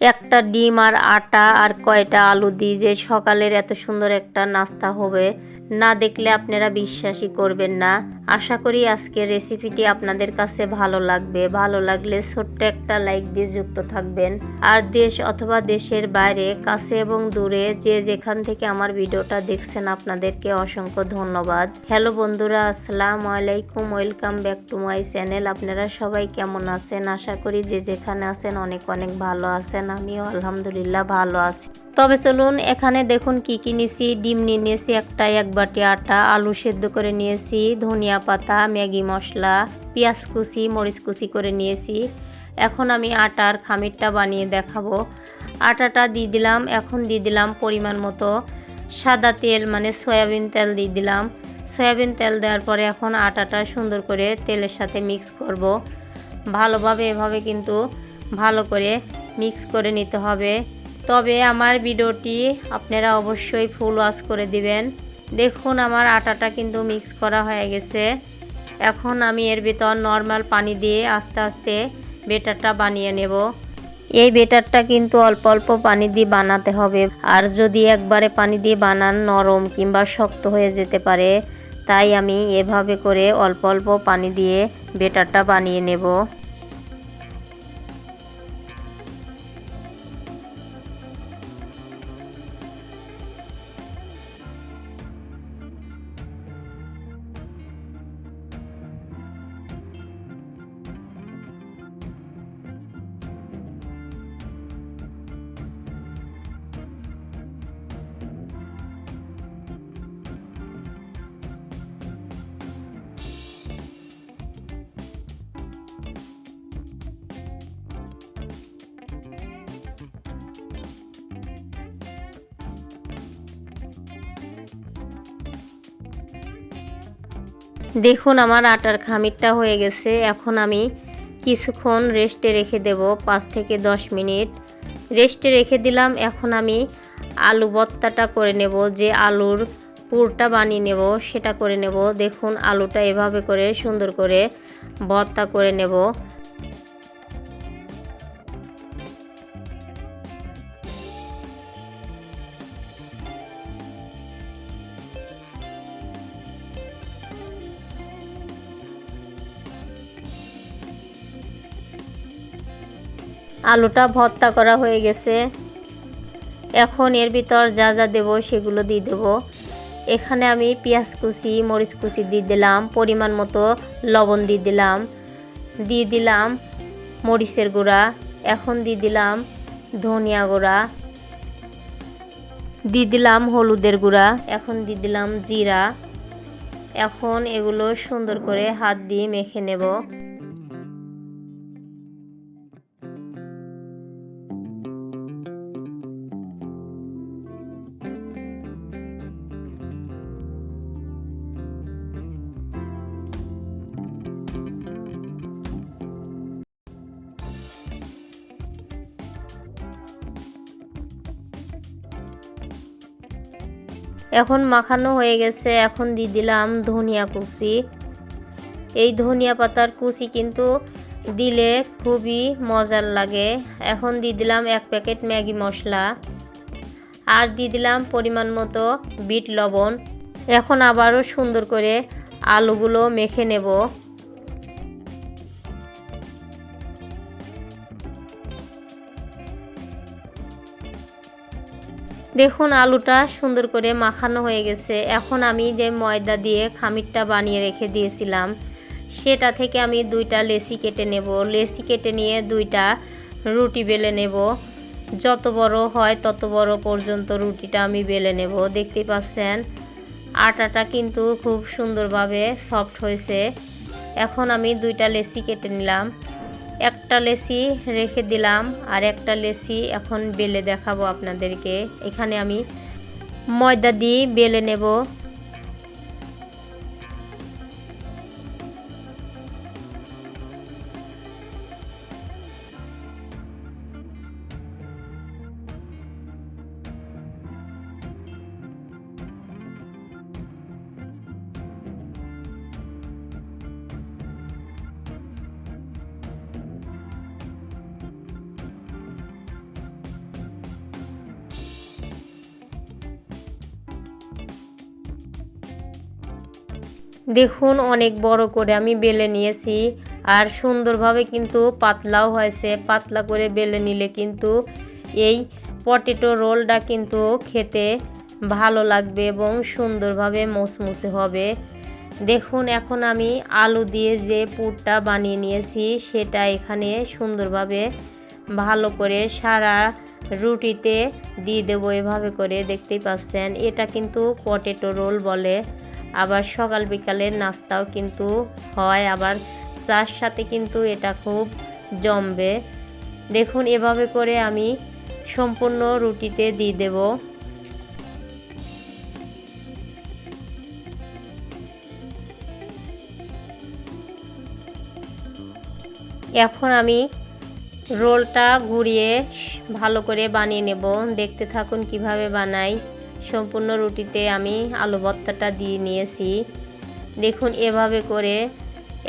একটা ডিম আর আটা আর কয়টা আলু দিয়ে যে সকালের এত সুন্দর একটা নাস্তা হবে। না দেখলে আপনারা বিশ্বাসই করবেন না। আশা করি আজকের রেসিপিটি আপনাদের কাছে ভালো লাগবে। ভালো লাগলে ছোট্ট একটা লাইক দিয়ে যুক্ত থাকবেন। আর দেশ অথবা দেশের বাইরে, কাছে এবং দূরে যে যেখান থেকে আমার ভিডিওটা দেখছেন আপনাদেরকে অসংখ্য ধন্যবাদ। হ্যালো বন্ধুরা, আসসালামু আলাইকুম welcome back to my channel আপনারা সবাই কেমন আছেন? আশা করি যে যেখানে আছেন অনেক অনেক ভালো আছেন। আমিও আলহামদুলিল্লাহ ভালো আছি। তবে চলুন, এখানে দেখুন কি কি নিয়েছি। ডিম নিয়ে নিয়েছি একটা এক বাটি আটা, আলু সেদ্ধ করে নিয়েছি, ধনিয়া পাতা, ম্যাগি মশলা, পেঁয়াজ কুচি, মরিচ কুচি করে নিয়েছি। এখন আমি আটার খামিরটা বানিয়ে দেখাবো। আটাটা দিয়ে দিলাম, এখন দিয়ে দিলাম পরিমাণ মতো সাদা তেল মানে সয়াবিন তেল দিয়ে দিলাম। সয়াবিন তেল দেওয়ার পরে এখন আটাটা সুন্দর করে তেলের সাথে মিক্স করব। ভালোভাবে এভাবে কিন্তু ভালো করে মিক্স করে নিতে হবে। তবে আমার ভিডিওটি আপনারা অবশ্যই ফুল ওয়াশ করে দিবেন। দেখুন আমার আটাটা কিন্তু মিক্স করা হয়ে গেছে। এখন আমি এর ভিতর নর্মাল পানি দিয়ে আস্তে আস্তে বেটারটা বানিয়ে নেব। এই বেটারটা কিন্তু অল্প অল্প পানি দিয়ে বানাতে হবে। আর যদি একবারে পানি দিয়ে বানান নরম কিংবা শক্ত হয়ে যেতে পারে, তাই আমি এভাবে করে অল্প অল্প পানি দিয়ে বেটারটা বানিয়ে নেব। দেখুন আমার আটার খামিরটা হয়ে গেছে। এখন আমি কিছুক্ষণ রেস্টে রেখে দেব, পাঁচ থেকে দশ মিনিট। রেস্টে রেখে দিলাম, এখন আমি আলু ভর্তাটা করে নেব, যে আলুর পুরটা বানিয়ে নেব, সেটা করে নেব। দেখুন, আলুটা এভাবে করে সুন্দর করে ভর্তা করে নেব। আলুটা ভর্তা করা হয়ে গেছে। এখন এর ভিতর যা যা দেব সেগুলো দিয়ে দেব। এখানে আমি পেঁয়াজ কুচি, মরিচ কুচি দিয়ে দিলাম, পরিমাণ মতো লবণ দিয়ে দিলাম। দিয়ে দিলাম মরিচের গুঁড়া, এখন দিয়ে দিলাম ধনিয়া গুঁড়া। দিয়ে দিলাম হলুদের গুঁড়া, এখন দিয়ে দিলাম জিরা। এখন এগুলো সুন্দর করে হাত দিয়ে মেখে নেব। এখন মাখানো হয়ে গেছে, এখন দিয়ে দিলাম ধনিয়া কুচি। এই ধনিয়া পাতার কুচি কিন্তু দিলে খুবই মজার লাগে। এখন দিয়ে দিলাম এক প্যাকেট ম্যাগি মশলা আর দিয়ে দিলাম পরিমাণ মতো বিট লবণ। এখন আবারও সুন্দর করে আলুগুলো মেখে নেব। দেখুন আলুটা সুন্দর করে মাখানো হয়ে গেছে। এখন আমি যে ময়দা দিয়ে খামিরটা বানিয়ে রেখে দিয়েছিলাম, সেটা থেকে আমি দুইটা লেসি কেটে নেব। লেসি কেটে নিয়ে দুইটা রুটি বেলে নেব। যত বড় হয় তত বড় পর্যন্ত রুটিটা আমি বেলে নেব। দেখতে পাচ্ছেন, আটাটা কিন্তু খুব সুন্দরভাবে সফট হয়েছে। এখন আমি দুইটা লেসি কেটে নিলাম। একটা লেসি রেখে দিলাম আর একটা লেসি এখন বেলে দেখাবো আপনাদেরকে। এখানে আমি ময়দা দিয়ে বেলে নেব। দেখুন অনেক বড় করে আমি বেলে নিয়েছি। আর সুন্দরভাবে কিন্তু পাতলাও হয়েছে। পাতলা করে বেলে নিলে কিন্তু এই পটেটো রোলটা কিন্তু খেতে ভালো লাগবে এবং সুন্দরভাবে মুসমুসে হবে। দেখুন, এখন আমি আলু দিয়ে যে পুরটা বানিয়ে নিয়েছি, সেটা এখানে সুন্দরভাবে ভালো করে সারা রুটিতে দিয়ে দেবো। এভাবে করে দেখতেই পাচ্ছেন, এটা কিন্তু পটেটো রোল বলে। আবার সকাল বিকালের নাস্তাও কিন্তু হয়, আবার চার সাথে কিন্তু এটা খুব জমবে। দেখুন, এভাবে করে আমি সম্পূর্ণ রুটিতে দিয়ে দেব। এখন আমি রোলটা ঘুরিয়ে ভালো করে বানিয়ে নেব। দেখতে থাকুন কীভাবে বানাই। সম্পূর্ণ রুটিতে আমি আলু ভর্তাটা দিয়ে নিয়েছি। দেখুন, এভাবে করে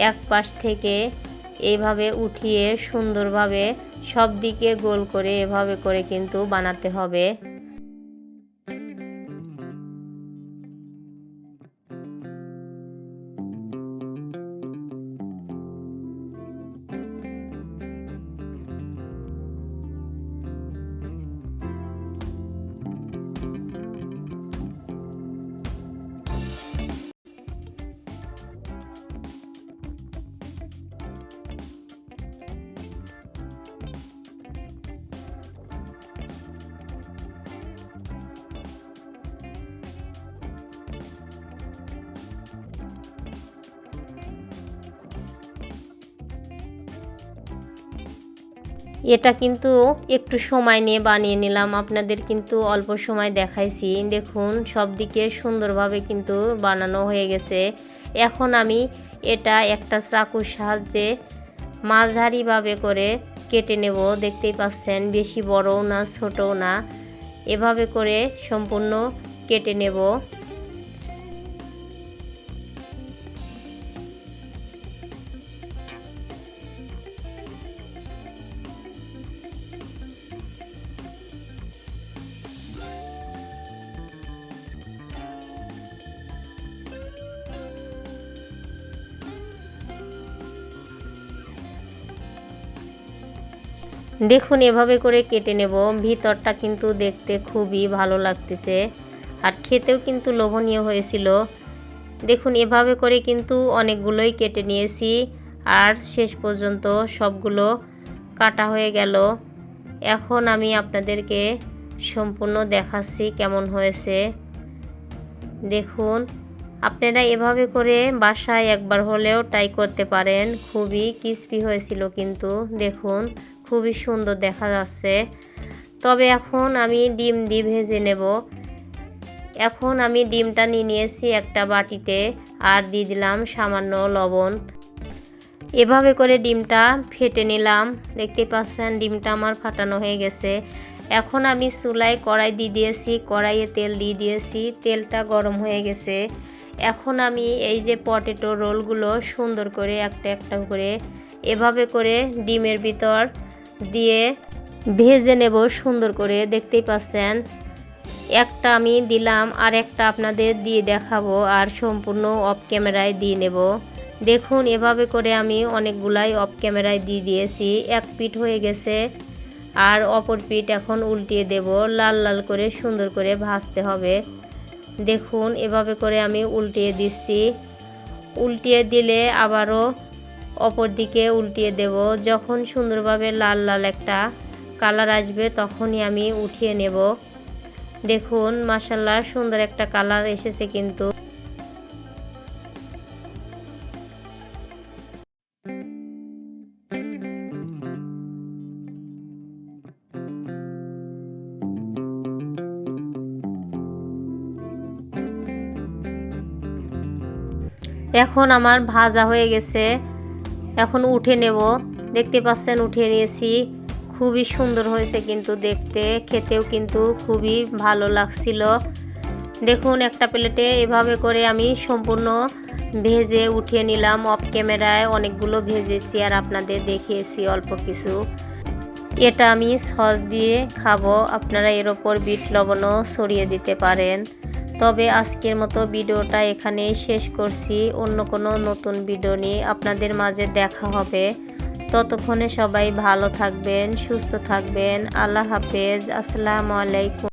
এক পাশ থেকে এভাবে উঠিয়ে সুন্দরভাবে সব দিকে গোল করে এভাবে করে কিন্তু বানাতে হবে। এটা কিন্তু একটু সময় নিয়ে বানিয়ে নিলাম। আপনাদের কিন্তু অল্প সময় দেখাইছি। দেখুন, সব দিকে সুন্দরভাবে কিন্তু বানানো হয়ে গেছে। এখন আমি এটা একটা চাকুর সাহায্যে মাঝারিভাবে করে কেটে নেব। দেখতেই পাচ্ছেন, বেশি বড়ও না, ছোটও না। এভাবে করে সম্পূর্ণ কেটে নেব। দেখুন, এভাবে করে কেটে নেব। ভিতরটা কিন্তু দেখতে খুবই ভালো লাগতেছে। আর খেতেও কিন্তু লোভনীয় হয়েছিল। দেখুন, এভাবে করে কিন্তু অনেকগুলোই কেটে নিয়েছি। আর শেষ পর্যন্ত সবগুলো কাটা হয়ে গেল। এখন আমি আপনাদেরকে সম্পূর্ণ দেখাচ্ছি কেমন হয়েছে। দেখুন আপনারা এভাবে করে বাসায় একবার হলেও ট্রাই করতে পারেন। খুবই ক্রিস্পি হয়েছিল কিন্তু, দেখুন, খুবই সুন্দর দেখা যাচ্ছে। তবে এখন আমি ডিম দিয়ে ভেজে নেব। এখন আমি ডিমটা নিয়ে নিয়েছি একটা বাটিতে আর দিয়ে দিলাম সামান্য লবণ। এভাবে করে ডিমটা ফেটে নিলাম। দেখতে পাচ্ছেন, ডিমটা আমার ফাটানো হয়ে গেছে। এখন আমি চুলায় কড়াই দিয়ে দিয়েছি, কড়াইয়ে তেল দিয়ে দিয়েছি। তেলটা গরম হয়ে গেছে। এখন আমি এই যে পটেটো রোলগুলো সুন্দর করে একটা একটা করে এভাবে করে ডিমের ভিতর দিয়ে ভেজে নেব, সুন্দর করে। দেখতেই পাচ্ছেন? একটা আমি দিলাম, আর একটা আপনাদের দিয়ে দেখাবো, আর সম্পূর্ণ অফ ক্যামেরায় দিয়ে নেব। দেখুন, এভাবে করে আমি অনেকগুলাই অফ ক্যামেরায় দিয়ে দিয়েছি। এক পিঠ হয়ে গেছে, আর অপর পিঠ এখন উল্টিয়ে দেব। লাল লাল করে সুন্দর করে ভাজতে হবে। দেখুন, এভাবে করে আমি উল্টিয়ে দিচ্ছি। উল্টিয়ে দিলে আবারও অপর দিকে উল্টিয়ে দেব। যখন সুন্দরভাবে লাল লাল একটা কালার আসবে, তখনই আমি উঠিয়ে নেব। দেখুন মাসাল্লাহ সুন্দর একটা কালার এসেছে কিন্তু। এখন আমার ভাজা হয়ে গেছে। এখন উঠে নেব। দেখতে পাচ্ছেন, উঠিয়ে নিয়েছি। খুবই সুন্দর হয়েছে কিন্তু দেখতে। খেতেও কিন্তু খুবই ভালো লাগছিল। দেখুন, একটা প্লেটে এভাবে করে আমি সম্পূর্ণ ভেজে উঠিয়ে নিলাম। অফ ক্যামেরায় অনেকগুলো ভেজেছি আর আপনাদের দেখিয়েছি অল্প কিছু। এটা আমি সস দিয়ে খাব। আপনারা এর ওপর বিট লবণও ছড়িয়ে দিতে পারেন। তবে আজকের মতো ভিডিওটা এখানে শেষ করছি। অন্য কোনো নতুন ভিডিও নিয়ে আপনাদের মাঝে দেখা হবে। ততক্ষণে সবাই ভালো থাকবেন, সুস্থ থাকবেন। আল্লাহ হাফেজ। আসসালামু আলাইকুম।